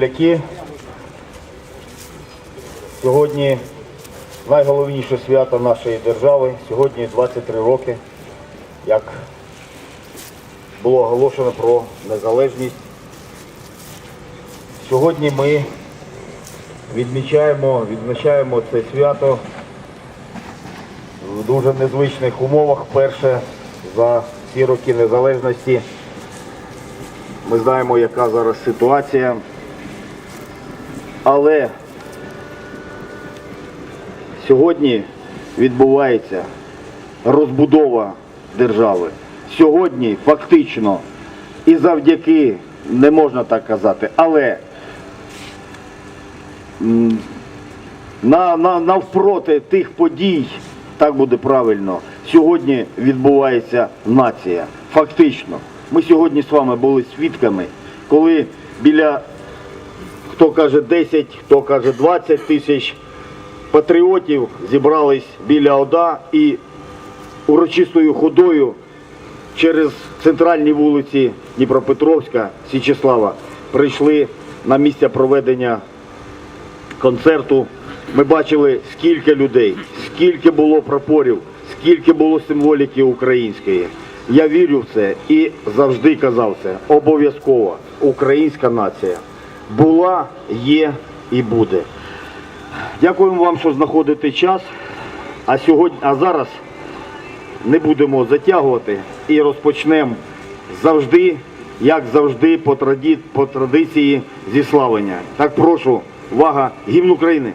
Земляки, сьогодні найголовніше свято нашої держави. Сьогодні 23 роки, як було оголошено про незалежність. Сьогодні ми відмічаємо, відмічаємо це свято в дуже незвичних умовах. Перше за ці роки незалежності. Ми знаємо, яка зараз ситуація. Але сьогодні відбувається розбудова держави. Сьогодні фактично і завдяки, не можна так казати, але на, на, навпроти тих подій, так буде правильно, сьогодні відбувається нація. Фактично. Ми сьогодні з вами були свідками, коли біля хто каже 10, хто каже 20 тисяч патріотів зібрались біля ОДА і урочистою ходою через центральні вулиці Дніпропетровська, Січеслава прийшли на місце проведення концерту. Ми бачили, скільки людей, скільки було прапорів, скільки було символіки української. Я вірю в це і завжди казав це. Обов'язково українська нація була, є і буде. Дякуємо вам, що знаходите час. А сьогодні, а зараз не будемо затягувати і розпочнемо завжди, як завжди, по, траді, по традиції зі славлення. Так прошу, увага, гімн України.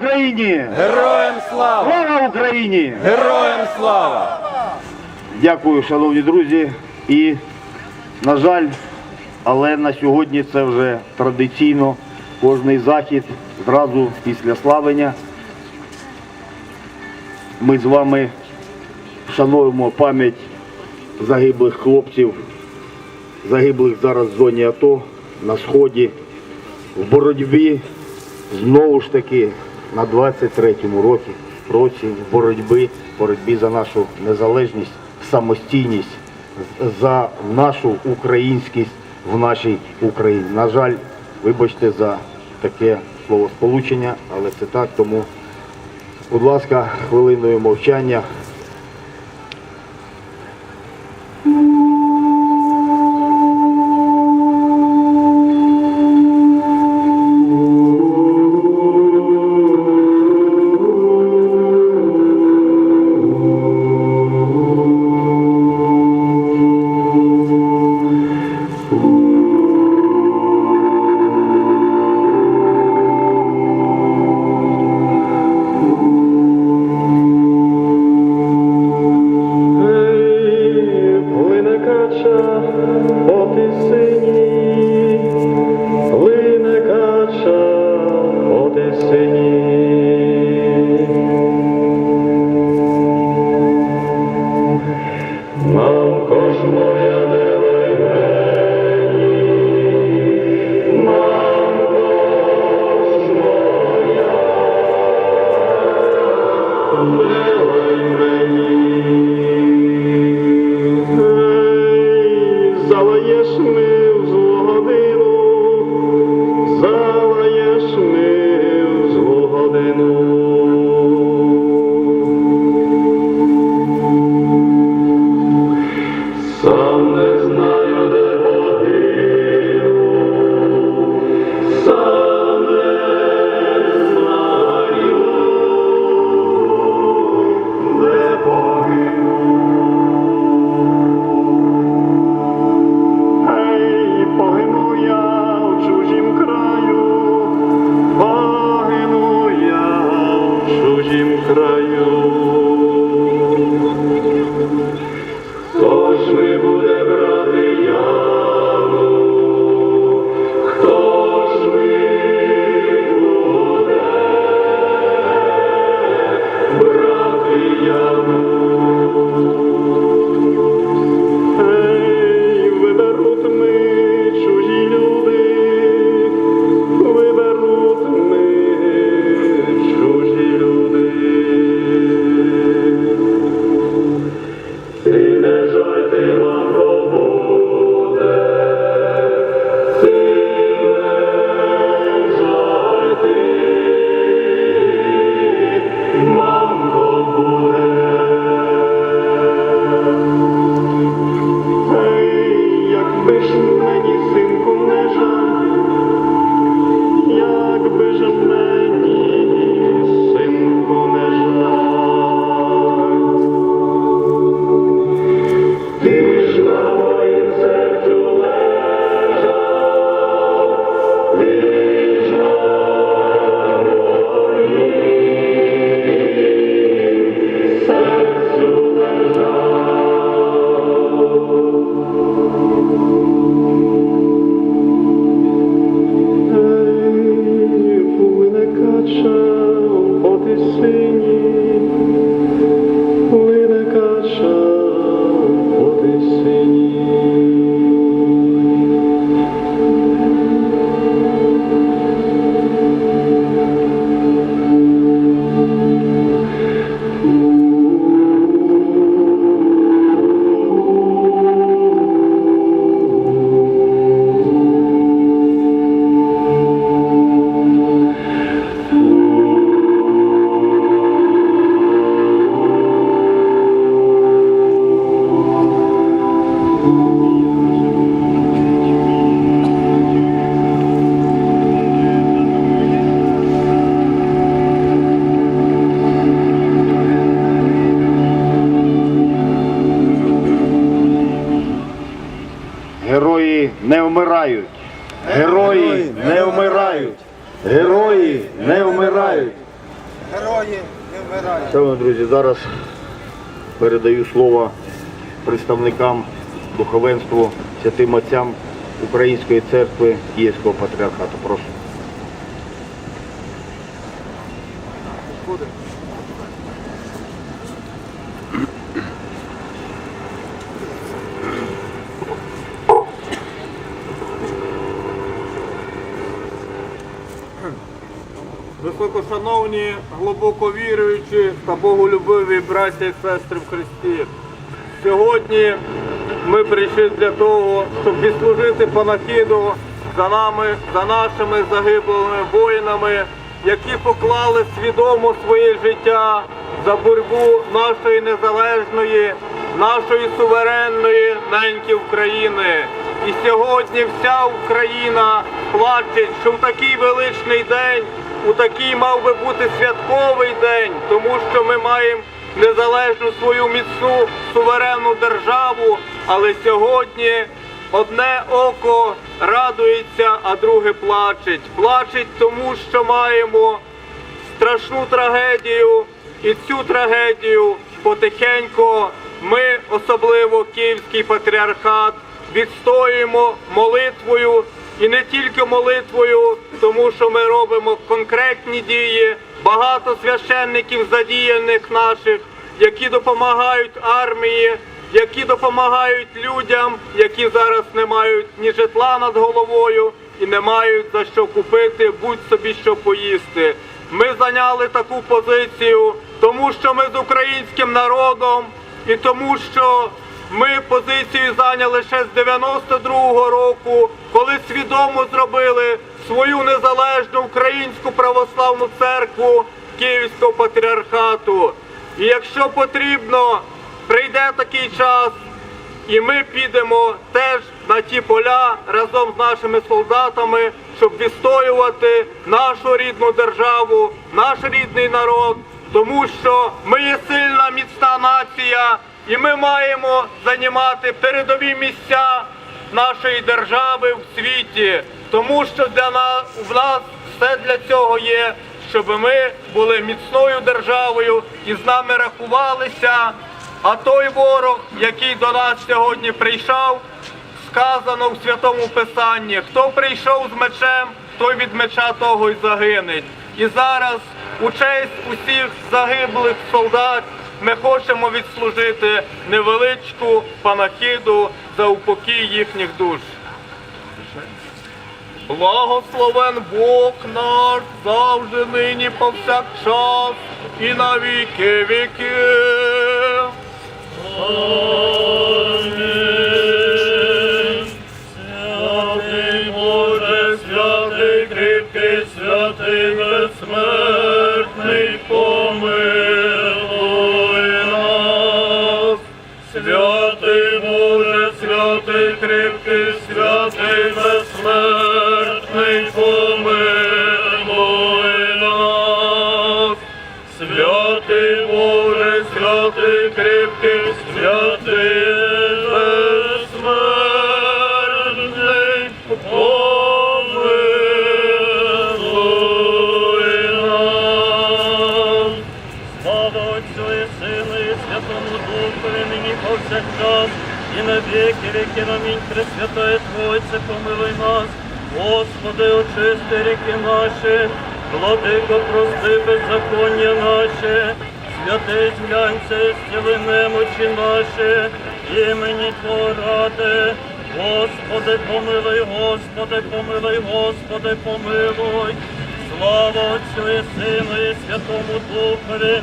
Україні! Героям слава! Слава Україні! Героям слава! Дякую, шановні друзі. І, на жаль, але на сьогодні це вже традиційно кожний захід зразу після славення. Ми з вами вшануємо пам'ять загиблих хлопців, загиблих зараз в зоні АТО на сході, в боротьбі знову ж таки на 23-му році, році боротьби, боротьбі за нашу незалежність, самостійність, за нашу українськість в нашій Україні. На жаль, вибачте за таке словосполучення, але це так, тому, будь ласка, хвилиною мовчання. Герої не вмирають. Герої не вмирають. Герої не вмирають. Герої не вмирають. Шановні друзі, зараз передаю слово представникам духовенству, святим отцям Української церкви Київського патріархату. Прошу. Високошановні, глибоко віруючі та боголюбиві браття і сестри в Христі. Сьогодні ми прийшли для того, щоб відслужити панахіду за нами, за нашими загиблими воїнами, які поклали свідомо своє життя за боротьбу нашої незалежної, нашої суверенної неньки України. І сьогодні вся Україна плаче, що в такий величний день, у такий мав би бути святковий день, тому що ми маємо незалежну свою міцну суверенну державу, але сьогодні одне око радується, а друге плачеть. Плачеть тому, що маємо страшну трагедію, і цю трагедію потихеньку ми, особливо Київський патріархат, відстоюємо молитвою і не тільки молитвою, тому що ми робимо конкретні дії, багато священників задіяних наших, які допомагають армії, які допомагають людям, які зараз не мають ні житла над головою і не мають за що купити, будь собі що поїсти. Ми зайняли таку позицію, тому що ми з українським народом і тому, що ми позицію зайняли ще з 92-го року, коли свідомо зробили свою незалежну українську православну церкву Київського патріархату. І якщо потрібно, прийде такий час, і ми підемо теж на ті поля разом з нашими солдатами, щоб відстоювати нашу рідну державу, наш рідний народ, тому що ми є сильна міцна нація, і ми маємо займати передові місця нашої держави в світі, тому що для нас в нас все для цього є, щоб ми були міцною державою і з нами рахувалися. А той ворог, який до нас сьогодні прийшов, сказано в святому писанні: хто прийшов з мечем, той від меча того й загине. І зараз, у честь усіх загиблих солдат, ми хочемо відслужити невеличку панахіду за упокій їхніх душ. Благословен Бог наш завжди нині повсякчас і на віки віків. Святий Святому Духові, нині повсякчас, і на віки віків. Амінь. Пресвятає Тройце, помилуй нас. Господи, очисти ріки наші, владико, прости беззаконня наші, святий зглянься, стіли немочі наші, імені Твого ради. Господи, помилуй, Господи, помилуй, Господи, помилуй. Слава Отцю і Сину і Святому Духові,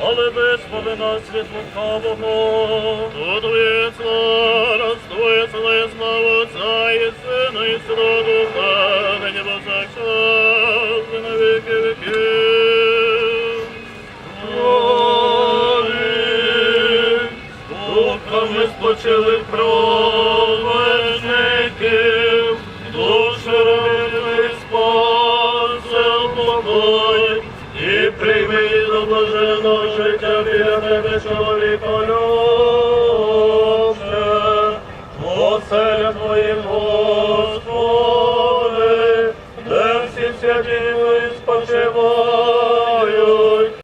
але визволи нас від лукавого. Тут Твоє слава, Твоє слава, слава Отця і Сина, і Святого Духа, нині повсякчас, і на віки віків. Амінь. Духами спочили провежників, тебе чоловіко люб.